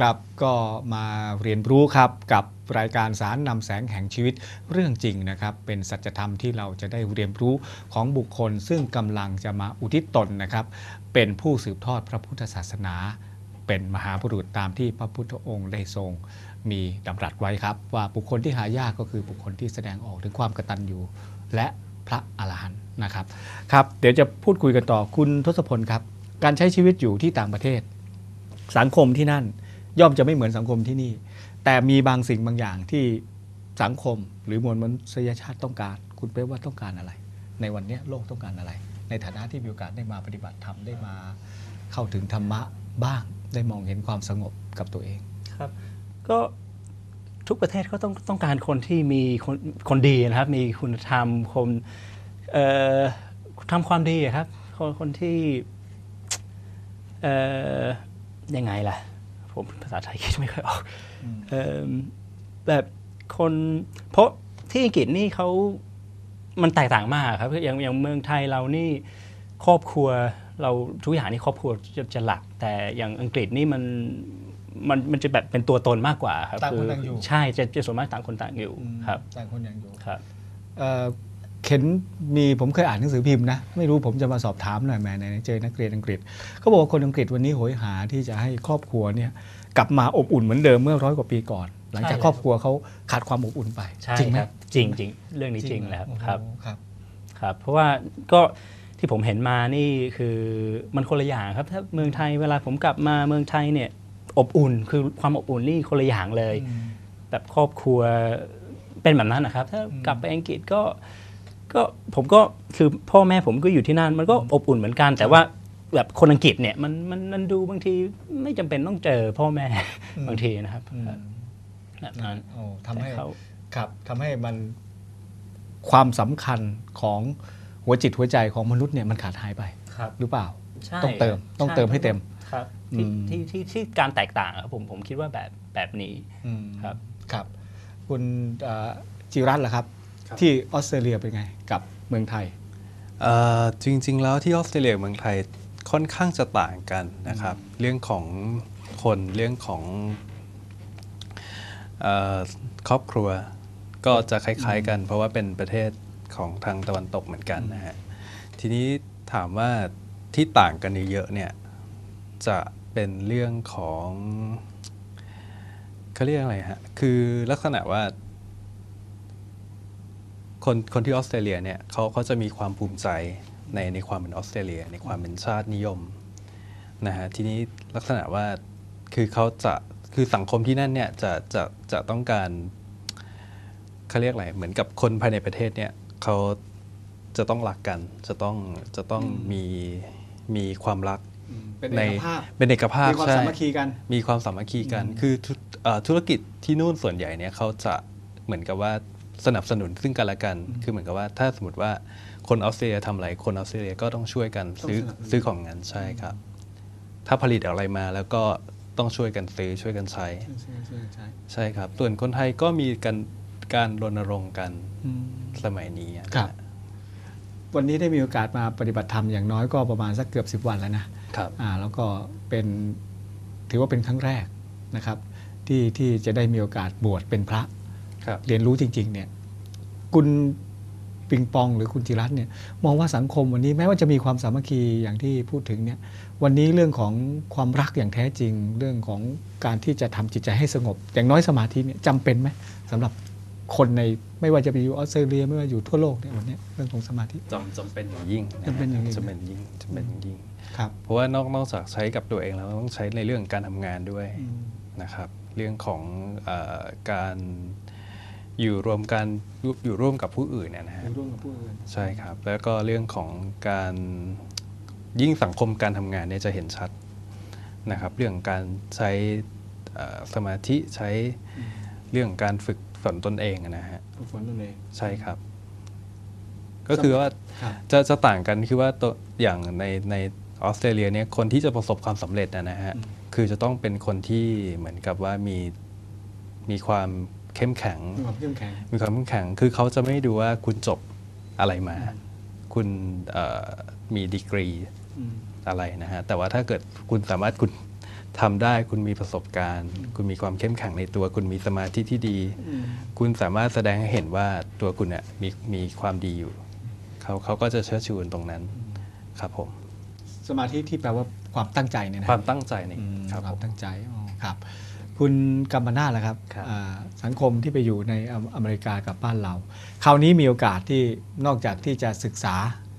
ครับก็มาเรียนรู้ครับกับรายการสารนำแสงแห่งชีวิตเรื่องจริงนะครับ เป็นสัจธรรมที่เราจะได้เรียนรู้ของบุคคล ซึ่งกำลังจะมาอุทิศตนนะครับ เป็นผู้สืบทอดพระพุทธศาสนา เป็นมหาบุรุษตามที่พระพุทธองค์ได้ทรงมีดำรัสไว้ครับ ว่าบุคคลที่หายากก็คือบุคคลที่แสดงออกถึงความกตัญญูและพระอรหันต์นะครับครับ เดี๋ยวจะพูดคุยกันต่อคุณทศพลครับ การใช้ชีวิตอยู่ที่ต่างประเทศ สังคมที่นั่น ย่อมจะไม่เหมือนสังคมที่นี่ แต่มีบางสิ่งบางอย่างที่สังคมหรือมวลมนุษยชาติต้องการ คุณเป๊ว่าต้องการอะไร ในวันนี้โลกต้องการอะไร ในฐานะที่มีโอกาสได้มาปฏิบัติธรรมได้มาเข้าถึงธรรมะบ้างได้มองเห็นความสงบกับตัวเองครับก็ทุกประเทศก็ต้องต้องการคนที่มีคนคนดีนะครับ มีคุณธรรมคนทำความดีครับ คนคนที่ยังไงล่ะ ผมภาษาไทยคิดไม่ค่อยออกเอ่อแบบคนเพราะที่อังกฤษนี่เขามันแตกต่างมากครับอย่างอย่างเมืองไทยเรานี่ครอบครัวเราทุกอย่างนี่ครอบครัวจะจะหลัก แต่อย่างอังกฤษนี่มันมันมันจะแบบเป็นตัวตนมากกว่าครับต่างคนต่างอยู่ใช่จะจะส่วนมากต่างคนต่างอยู่ครับต่างคนอย่างอยู่ครับ เอ่อเข็นมีผมเคยอ่านหนังสือพิมพ์นะ ไม่รู้ผมจะมาสอบถามหน่อยแหม่ในเจอนักเรียนอังกฤษเขาบอกว่าคนอังกฤษวันนี้โหยหาที่จะให้ครอบครัวเนี่ยกลับมาอบอุ่นเหมือนเดิมเมื่อร้อยกว่าปีก่อน หลังจากใช่ครอบครัวเขาขาดความอบอุ่นไปใช่จริงไหมครับจริงจริงเรื่องนี้จริงแล้วโอ้โหครับครับครับ เพราะว่าก็ที่ผมเห็นมานี่คือมันคนละอย่างครับถ้าเมืองไทยเวลาผมกลับมาเมืองไทยเนี่ยอบอุ่นคือความอบอุ่นนี่คนละอย่างเลย แบบครอบครัวเป็นแบบนั้นนะครับ ถ้ากลับไปอังกฤษก็ ก็ผมก็คือพ่อแม่ผมก็อยู่ที่นั่นมันก็อบอุ่นเหมือนกัน แต่ว่าแบบคนอังกฤษเนี่ยมันมันมันดูบางทีไม่จำเป็นต้องเจอพ่อแม่อืมบางทีนะครับอืมครับแบบนั้นโอ้ทำให้แต่เขาครับทำให้มันความสำคัญของหัวจิตหัวใจของมนุษย์เนี่ยมันขาดหายไปครับหรือเปล่าใช่ต้องเติมต้องช่เติมให้เต็มครับที่อืมที่ที่ที่การแตกต่างครับผมผมคิดว่าแบบแบบนี้อืมครับครับ คุณเอ่อจิรัตน์ล่ะครับ ที่ออสเตรเลียเป็นไงกับเมืองไทยเอ่อจริง ๆ แล้วที่ออสเตรเลียกับเมืองไทยค่อนข้างจะต่างกันนะครับ เรื่องของคนเรื่องของเอ่อครอบครัวก็จะคล้าย ๆ กัน เพราะว่าเป็นประเทศของทางตะวันตกเหมือนกันนะฮะทีนี้ถามว่าที่ต่างกันเยอะๆเนี่ยจะเป็นเรื่องของเขาเรียกอะไรฮะคือลักษณะว่า คนคนที่ออสเตรเลียเนี่ยเขาเขาจะมีความภูมิใจในในความเป็นออสเตรเลีย ในความเป็นชาตินิยมนะฮะทีนี้ลักษณะว่าคือเขาจะคือสังคมที่นั่นเนี่ยจะจะจะต้องการเขาเรียกอะไรเหมือนกับคนภายในประเทศเนี่ยเขาจะต้องรักกันจะต้องจะต้องมีมีความรักเป็นเอกภาพเป็นเอกภาพมีความใช่สามัคคีกัน มีความสามัคคีกัน คือธุเอ่อธุรกิจที่นู่นส่วนใหญ่เนี่ยเขาจะเหมือนกับว่า สนับสนุนซึ่งกันและกัน คือเหมือนกับว่าถ้าสมมติว่าคนออสเตรเลียทำอะไรคนออสเตรเลียก็ต้องช่วยกันซื้อต้องสนับสนุนซื้อของงั้นใช่ครับ ถ้าผลิตอะไรมาแล้วก็ต้องช่วยกันซื้อช่วยกันใช้ ใช่ครับ ส่วนคนไทยก็มีกันการรณรงค์กันสมัยนี้อะครับ วันนี้ได้มีโอกาสมาปฏิบัติธรรมอย่างน้อยก็ประมาณสักเกือบ 10 วันแล้วนะครับอ่าแล้วก็เป็นถือว่าเป็นครั้งแรกนะครับ ที่ที่จะได้มีโอกาสบวชเป็นพระครับ เรียนรู้จริง ๆ เนี่ย คุณปิงปองหรือคุณจิรัตน์เนี่ย มองว่าสังคมวันนี้แม้ว่าจะมีความสามัคคีอย่างที่พูดถึงเนี่ย วันนี้เรื่องของความรักอย่างแท้จริง เรื่องของการที่จะทำจิตใจให้สงบ อย่างน้อยสมาธิเนี่ยจำเป็นไหมสำหรับคนในไม่ว่าจะไปอยู่ออสเตรเลียไม่ว่าอยู่ทั่วโลกเนี่ยวันนี้เรื่องของสมาธิจำจำเป็นอย่างยิ่งะฮะจำเป็นอย่างยิ่งจำเป็นยิ่งจำเป็นอย่างยิ่งครับเพราะว่านอกนอกจากใช้กับตัวเองแล้วต้องใช้ในเรื่องการทำงานด้วยอืมนะครับ เรื่องของเออการ อยู่รวมกันอยู่อยู่ร่วมกับผู้อื่นเนี่ยนะฮะร่วมกับผู้อื่นใช่ครับ แล้วก็เรื่องของการยิ่งสังคมการทำงานเนี่ยจะเห็นชัดนะครับ เรื่องการใช้เอ่อสมาธิใช้เรื่องการฝึกฝนตนเองนะฮะฝึกฝนตนเองใช่ครับ ก็คือว่าครับจะจะต่างกันคือว่าตัวอย่างในในออสเตรเลียเนี่ยคนที่จะประสบความสำเร็จนะนะฮะคือจะต้องเป็นคนที่เหมือนกับว่ามีมีความ เข้มแข็ง มีความเข้มแข็ง มีความเข้มแข็ง คือเขาจะไม่ดูว่าคุณจบอะไรมา คุณเอ่อมีดีกรีอืมอะไรนะฮะ แต่ว่าถ้าเกิดคุณสามารถคุณทำได้คุณมีประสบการณ์ คุณมีความเข้มแข็งในตัว คุณมีสมาธิที่ดี คุณสามารถแสดงให้เห็นว่าตัวคุณเนี่ยมีมีความดีอยู่เขาเขาก็จะเชิดชูนตรงนั้นครับผมสมาธิที่แปลว่าความตั้งใจเนี่ยนะความตั้งใจในอืมครับคผวามมตั้งใจอ๋อครับ คุณกัมปนาทล่ะครับครับอ่าสังคมที่ไปอยู่ในออเมริกากับบ้านเรา คราวนี้มีโอกาสที่นอกจากที่จะศึกษา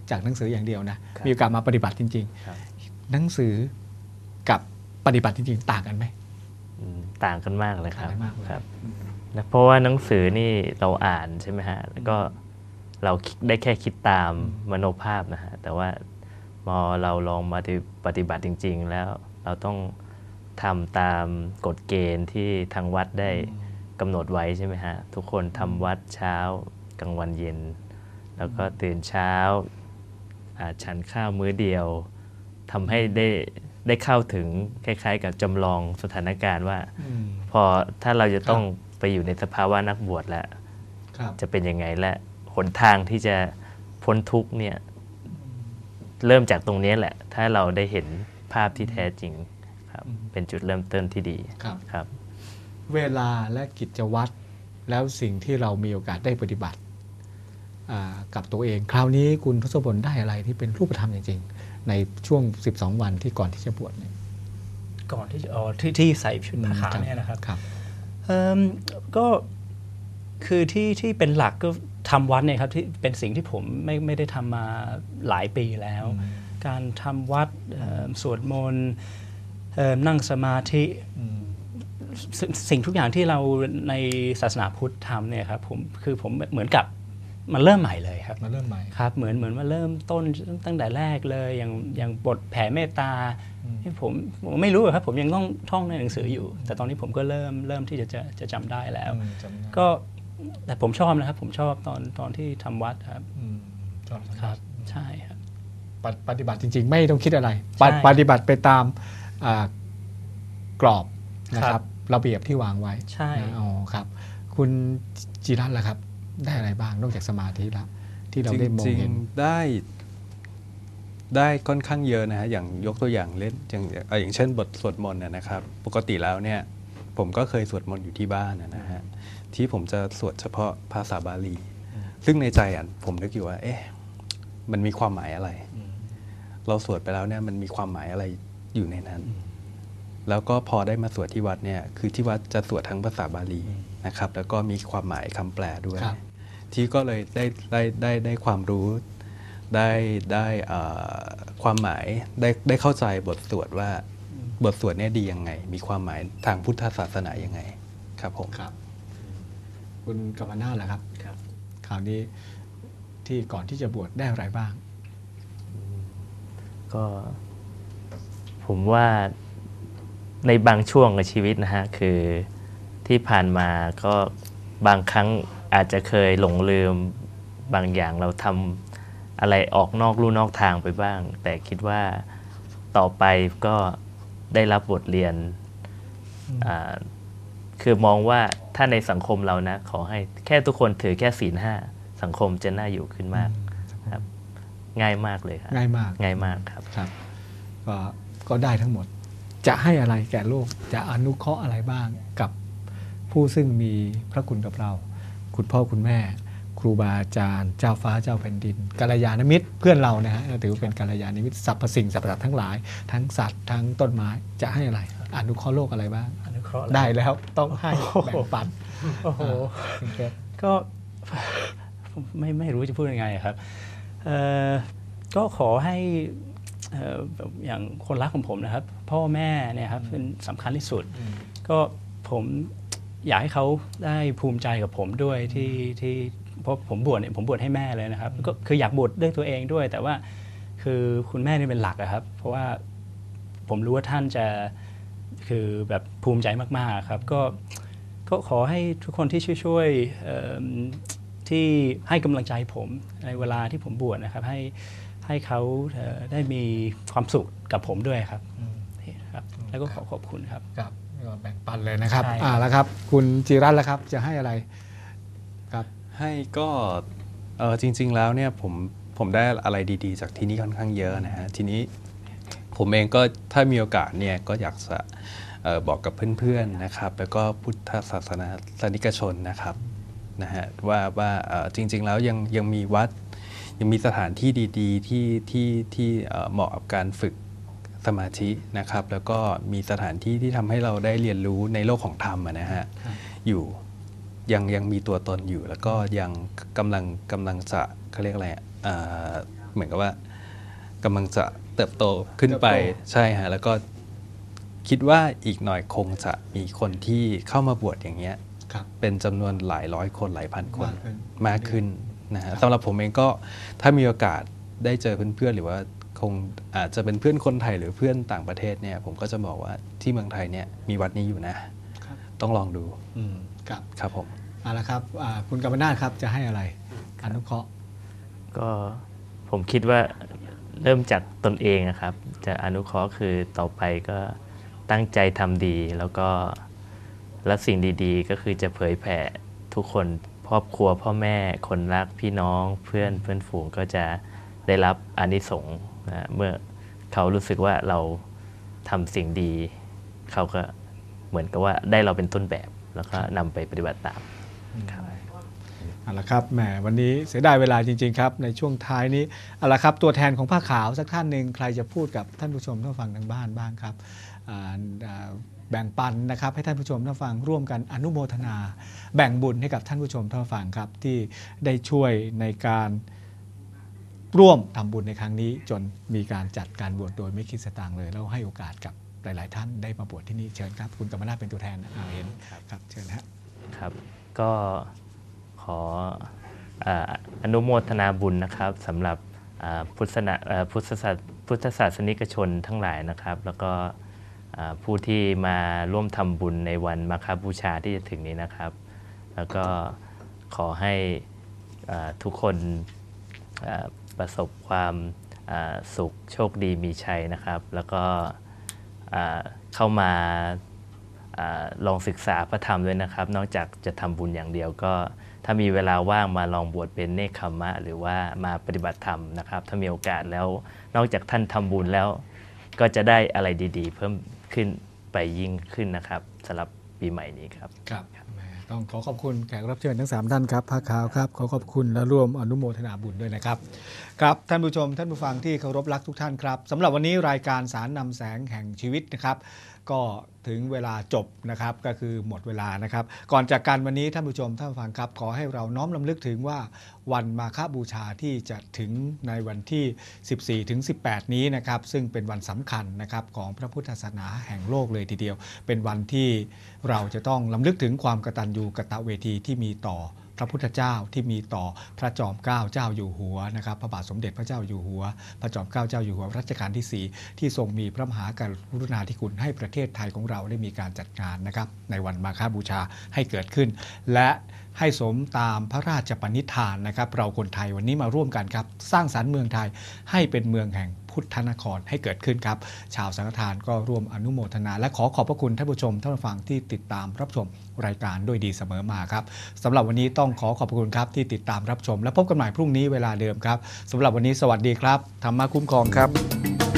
จากหนังสืออย่างเดียวนะครับมีโอกาสมาปฏิบัติจริงครับๆหนังสือกับปฏิบัติจริง ๆ ต่างกันไหมอืมต่างกันมากเลยครับต่างกันมากเลยครับนะเพราะว่าหนังสือนี่เราอ่านใช่ไหมฮะแล้วก็เราคิดได้แค่คิดตามมโนภาพนะฮะแต่ว่าพอเราลองมาปฏิบัติจริง ๆ แล้วเราต้อง ทำตามกฎเกณฑ์ที่ทางวัดได้กำหนดไว้ใช่ไหมฮะ ทุกคนทำวัดเช้ากลางวันเย็น แล้วก็ตื่นเช้าอ่าฉันข้าวมื้อเดียวทำให้ได้ได้เข้าถึงคล้าย ๆ กับจำลองสถานการณ์ว่าพอถ้าเราจะต้องไปอยู่ในสภาวะนักบวชแล้วครับจะเป็นยังไงและหนทางที่จะพ้นทุกข์เนี่ย เริ่มจากตรงนี้แหละ ถ้าเราได้เห็นภาพที่แท้จริง ครับเป็นจุดเริ่มต้นที่ดีครับครับ เวลาและกิจวัตรแล้วสิ่งที่เรามีโอกาสได้ปฏิบัติอ่ากับตัวเอง คราวนี้คุณทศพลได้อะไรที่เป็นรูปธรรมจริง ๆ ในช่วง 12 วันที่ก่อนที่จะบวชเนี่ยก่อนที่จะอ๋อที่ที่ใส่ชุดผ้าขาวเนี่ยนะครับครับเอิ่มก็คือที่ที่เป็นหลักก็ทำวัดเนี่ยครับที่เป็นสิ่งที่ผมไม่ไม่ได้ทำมาหลายปีแล้ว การทำวัดเอิ่มสวดมนต์เอิ่ม นั่งสมาธิสสิ่งทุกอย่างที่เราในศาสนาพุทธทำเนี่ยครับผมคือผมเหมือนกับมันเริ่มใหม่เลยครับมาเริ่มใหม่ครับเหมือนเหมือนว่าเริ่มต้นตั้งแต่แรกเลยอย่างอย่างบทแผ่เมตตาที่ผมผมไม่รู้อะครับผมยังต้องท่องในหนังสืออยู่ แต่ตอนนี้ผมก็เริ่มเริ่มที่จะจะจะจำได้แล้ว ก็แต่ผมชอบนะครับ ผมชอบตอนตอนที่ทำวัดครับชอบครับใช่ครับปฏิปฏิบัติจริง ๆ ไม่ต้องคิดอะไร ปฏิใช่ปฏิบัติไปตามอ่า กรอบนะคครัรับบระเบียบที่วางไว้ใช่นะอ๋อครับ คุณจิรัตน์ล่ะครับ ได้อะไรบ้างนอกจากสมาธิแล้วที่เราได้มองจริงเห็นๆได้ได้ค่อนข้างเยอะนะฮะอย่างยกตัวอย่างเล่นอย่างเอ่ออย่างเช่น บทสวดมนต์นะนะครับ ปกติแล้วเนี่ยผมก็เคยสวดมนต์อยู่ที่บ้านนะฮะที่ผมจะสวดเฉพาะภาษาบาลี ซึ่งในใจอะผมนึกอยู่ว่า เอ๊ะมันมีความหมายอะไร เราสวดไปแล้วเนี่ยมันมีความหมายอะไร อยู่ในนั้น แล้วก็พอได้มาสวดที่วัดเนี่ยคือที่วัดจะสวดทั้งภาษาบาลีนะครับ แล้วก็มีความหมายคำแปลด้วยครับที่ก็เลยได้ได้ได้ได้ความรู้ได้ได้เอ่อความหมายได้ได้เข้าใจบทสวดว่าบทสวดเนี่ยดียังไง มีความหมายทางพุทธศาสนายังไงครับผมครับ คุณกัมปนาทล่ะครับครับคราวนี้ที่ก่อนที่จะบวชได้อะไรบ้าง ก็ ผมว่าในบางช่วงในชีวิตนะฮะ คือที่ผ่านมาก็บางครั้งอาจจะเคยหลงลืมบางอย่างเราทำอะไรออกนอกลู่นอกทางไปบ้าง แต่คิดว่าต่อไปก็ได้รับบทเรียนอ่าคือมองว่าถ้าในสังคมเรานะ ขอให้แค่ทุกคนถือแค่ศีลห้าสังคมจะน่าอยู่ขึ้นมากครับ ง่ายมากเลยครับง่ายมากง่ายมากครับครับ ก็ ก็ได้ทั้งหมด จะให้อะไรแก่โลก จะอนุเคราะห์อะไรบ้างกับผู้ซึ่งมีพระคุณกับเรา คุณพ่อคุณแม่ ครูบาอาจารย์ เจ้าฟ้าเจ้าแผ่นดินกัลยาณมิตรเพื่อนเรานะฮะถือว่าเป็นกัลยาณมิตรสรรพสิ่งสรรพสัตว์ทั้งหลาย ทั้งสัตว์ทั้งต้นไม้จะให้อะไร อนุเคราะห์โลกอะไรบ้าง อนุเคราะห์ได้แล้วต้องให้แบ่งปันโอ้โหคุณเพชรก็ผมไม่ไม่รู้จะพูดยังไงอะครับเอ่อก็ขอให้เอ่อแบบอย่างคนรักของผมนะครับ พ่อแม่เนี่ยครับเป็นสำคัญที่สุด ก็ผมอยากให้เขาได้ภูมิใจกับผมด้วยที่ที่เพราะผมบวชเนี่ยผมบวชให้แม่เลยนะครับก็คืออยากบวชด้วยตัวเองด้วย แต่ว่าคือคุณแม่นี่เป็นหลักอะครับ เพราะว่าผมรู้ว่าท่านจะคือแบบภูมิใจมากๆครับก็ก็ขอให้ทุกคนที่ช่วยช่วยๆเอิ่มที่ให้กำลังใจผมในเวลาที่ผมบวชนะครับ ให้ ให้เขาเอ่อได้มีความสุขกับผมด้วยครับครับ แล้วก็ขอขอบคุณครับครับก็แบ่งปันเลยนะครับใช่ครับอ่าแล้วครับ คุณจิรัตน์ล่ะครับ จะให้อะไรครับ ให้ก็เออจริง ๆ แล้วเนี่ยผมผมได้อะไรดีๆ จากที่นี่ค่อนข้างเยอะนะฮะทีนี้ผผมเองก็ถ้ามีโอกาสเนี่ยก็อยากจะเอ่อบอกกับเพื่อนๆนะครับ แล้วก็พุทธศาสนาสนิกชนนะครับนะฮะว่าว่าเอ่อจริง ๆ แล้วยังยังมีวัด ยังมีสถานที่ดีๆ ที่ที่ที่เอ่อเหมาะกับการฝึกสมาธินะครับ แล้วก็มีสถานที่ที่ทำให้เราได้เรียนรู้ในโลกของธรรมอะนะฮะอยู่ยังยังมีตัวตนอยู่ แล้วก็ยังกำลังกำลังจะเขาเรียกอะไรอะเอ่อเหมือนกับว่ากำลังจะเติบโตขึ้นไปเติบโตใช่ฮะแล้วก็คิดว่าอีกหน่อยคงจะมีคนที่เข้ามาบวชอย่างเงี้ยครับเป็นจำนวนหลายร้อยคนหลายพันคนมากขึ้นมากขึ้ นนะฮะสำหรับผมเองก็ถ้ามีโอกาสได้เจอเพื่อนๆหรือว่าคงอาจจะเป็นเพื่อนคนไทยหรือเพื่อนต่างประเทศเนี่ยผมก็จะบอกว่าที่เมืองไทยเนี่ยมีวัดนี้อยู่นะครับต้องลองดูอืมครับครับผมเอาละครับอ่าคุณกำมนาถครับจะให้อะไรอนุเคราะห์ก็ผมคิดว่าเริ่มจากตนเองนะครับจะอนุเคราะห์คือต่อไปก็ตั้งใจทำดีแล้วก็และสิ่งดีๆ ก็คือจะเผยแผ่ทุกคน ครอบครัวพ่อแม่คนรักพี่น้องเพื่อนเพื่อนฝูงก็จะได้รับอานิสงส์นะเมื่อเขารู้สึกว่าเราทำสิ่งดี เขาก็เหมือนกับว่าได้เราเป็นต้นแบบ แล้วก็นำไปปฏิบัติตามครับเอาละครับแหมวันนี้เสียดายเวลาจริง ๆ ครับ ในช่วงท้ายนี้เอาละครับ ตัวแทนของผ้าขาวสักท่านหนึ่งใครจะพูดกับท่านผู้ชมท่านผู้ฟังทางบ้านบ้างครับอ่าอ่า แบ่งปันนะครับให้ท่านผู้ชมท่านฟังร่วมกันอนุโมทนา แบ่งบุญให้กับท่านผู้ชมท่านฟังครับ ที่ได้ช่วยในการร่วมทำบุญในครั้งนี้ จนมีการจัดการบวชโดยไม่คิดสตางค์เลยแล้วให้โอกาสกับหลาย ๆ ท่านได้มาบวชที่นี่เชิญครับ คุณกรรมนาเป็นตัวแทนอ่าเห็นครับเชิญนะฮะครับก็ขออนุโมทนาบุญนะครับสำหรับพุทธศาสนิกชนทั้งหลายนะครับ แล้วก็ ผู้ที่มาร่วมทำบุญในวันมาคาบูชาที่จะถึงนี้นะครับ แล้วก็ขอให้ทุกคนประสบความสุขโชคดีมีชัยนะครับ แล้วก็เข้ามาอลองศึกษาพระธรรมด้วยนะครับ นอกจากจะทำบุญอย่างเดียวก็ ถ้ามีเวลาว่างมาลองบวชเป็นเนคขมมะ หรือว่ามาปฏิบัติธรรมนะครับ ถ้ามีโอกาสแล้วนอกจากท่านทำบุญแล้ว ก็จะได้อะไรดีๆ เพิ่มขึ้นไปยิ่งขึ้นนะครับสำหรับปีใหม่นี้ครับครับแหมต้องขอขอบคุณแขกรับเชิญทั้ง 3 ท่านครับพระขาวครับ ขอขอบคุณและร่วมอนุโมทนาบุญด้วยนะครับ ครับท่านผู้ชมท่านผู้ฟังที่เคารพรักทุกท่านครับสำหรับวันนี้รายการสารนำแสงแห่งชีวิตนะครับ ก็ถึงเวลาจบนะครับก็คือหมดเวลานะครับ ก่อนจากการวันนี้ท่านผู้ชมท่านผู้ฟังครับ ขอให้เราน้อมลำลึกถึงว่าวันมาฆบูชาที่จะถึงในวันที่ 14ถึง18 นี้นะครับ ซึ่งเป็นวันสำคัญนะครับของพระพุทธศาสนาแห่งโลกเลยทีเดียว เป็นวันที่เราจะต้องลำลึกถึงความกตัญญูกะตะเวทีที่มีต่อ พระพุทธเจ้าที่มีต่อพระจอมเกล้าเจ้าอยู่หัวนะครับพระบาทสมเด็จพระเจ้าอยู่หัว พระจอมเกล้าเจ้าอยู่หัวรัชกาลที่ 4 ที่ทรงมีพระมหากรุณาธิคุณให้ประเทศไทยของเราได้มีการจัดงานนะครับในวันมาฆบูชาให้เกิดขึ้น และ ให้สมตามพระราชปณิธานนะครับ เราคนไทยวันนี้มาร่วมกันครับ สร้างสรรค์เมืองไทยให้เป็นเมืองแห่งพุทธนครให้เกิดขึ้นครับ ชาวสังฆทานก็ร่วมอนุโมทนา และขอขอบพระคุณท่านผู้ชมท่านผู้ฟังที่ติดตามรับชมรายการด้วยดีเสมอมาครับสำหรับวันนี้ต้องขอขอบพระคุณครับที่ติดตามรับชม และพบกันใหม่พรุ่งนี้เวลาเดิมครับสำหรับวันนี้สวัสดีครับธรรมะคุ้มครองครับ